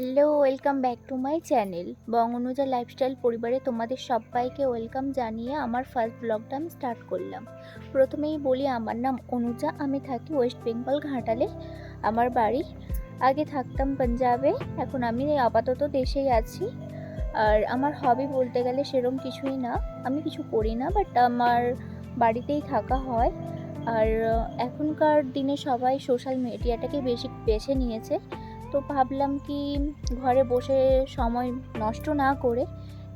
Hello welcome back to my channel বঙ্গনুজা lifestyle পরিবারে তোমাদের সবাইকে ওয়েলকাম জানিয়ে আমার ফার্স্ট ব্লগটা আমি স্টার্ট করলাম। প্রথমেই বলি, আমার নাম অনুজা, আমি থাকি ওয়েস্ট বেঙ্গল ঘাটালে, আমার বাড়ি আগে থাকতাম পাঞ্জাবে এখন আমি আপাতত দেশেই আছি। আর আমার হবি বলতে গেলে সেরকম কিছুই না, আমি কিছু করি না বাট আমার বাড়িতেই থাকা হয়। আর এখনকার দিনে সবাই সোশ্যাল মিডিয়াটাকে বেশি, বেছে নিয়েছে। তো ভাবলাম কি ঘরে বসে সময় নষ্ট না করে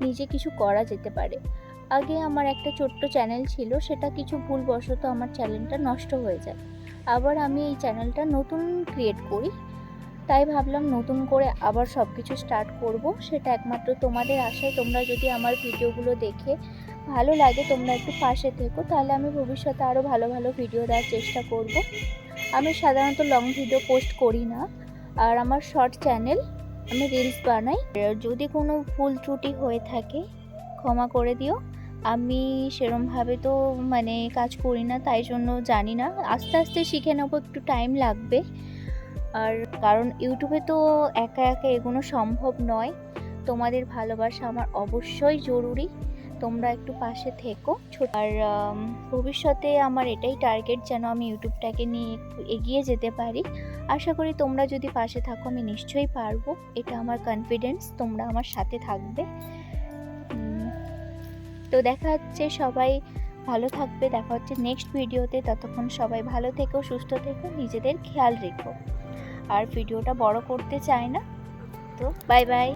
নিজে কিছু করা যেতে পারে। আগে আমার একটা ছোট্ট চ্যানেল ছিল, সেটা কিছু ভুলবশত আমার চ্যানেলটা নষ্ট হয়ে যায়। আবার আমি এই চ্যানেলটা নতুন ক্রিয়েট করি। তাই ভাবলাম নতুন করে আবার সব কিছু স্টার্ট করব। সেটা একমাত্র তোমাদের আশায়। তোমরা যদি আমার ভিডিওগুলো দেখে ভালো লাগে, তোমরা একটু পাশে থেকো। তাহলে আমি ভবিষ্যতে আরও ভালো ভালো ভিডিও দেওয়ার চেষ্টা করব। আমি সাধারণত লং ভিডিও পোস্ট করি না। আর আমার শর্ট চ্যানেল আমি রিলস বানাই। যদি কোনো ভুল ত্রুটি হয়ে থাকে, ক্ষমা করে দিও। আমি সেরমভাবে তো মানে কাজ করি না, তাই জন্য জানি না। আস্তে আস্তে শিখে নেব, একটু টাইম লাগবে। আর কারণ ইউটিউবে তো একা একা এগোনো সম্ভব নয়। তোমাদের ভালোবাসা আমার অবশ্যই জরুরি। তোমরা একটু পাশে থেকো। আর ভবিষ্যতে আমার এটাই টার্গেট যেন আমি ইউটিউবটাকে নিয়ে একটু এগিয়ে যেতে পারি। আশা করি তোমরা যদি পাশে থাকো, আমি নিশ্চয়ই পারব। এটা আমার কনফিডেন্স তোমরা আমার সাথে থাকবে। তো দেখা হচ্ছে সবাই ভালো থাকবে। দেখা হচ্ছে নেক্সট ভিডিওতে ততক্ষণ সবাই ভালো থেকো, সুস্থ থেকো, নিজেদের খেয়াল রেখো। আর ভিডিওটা বড় করতে চায় না। তো বাই বাই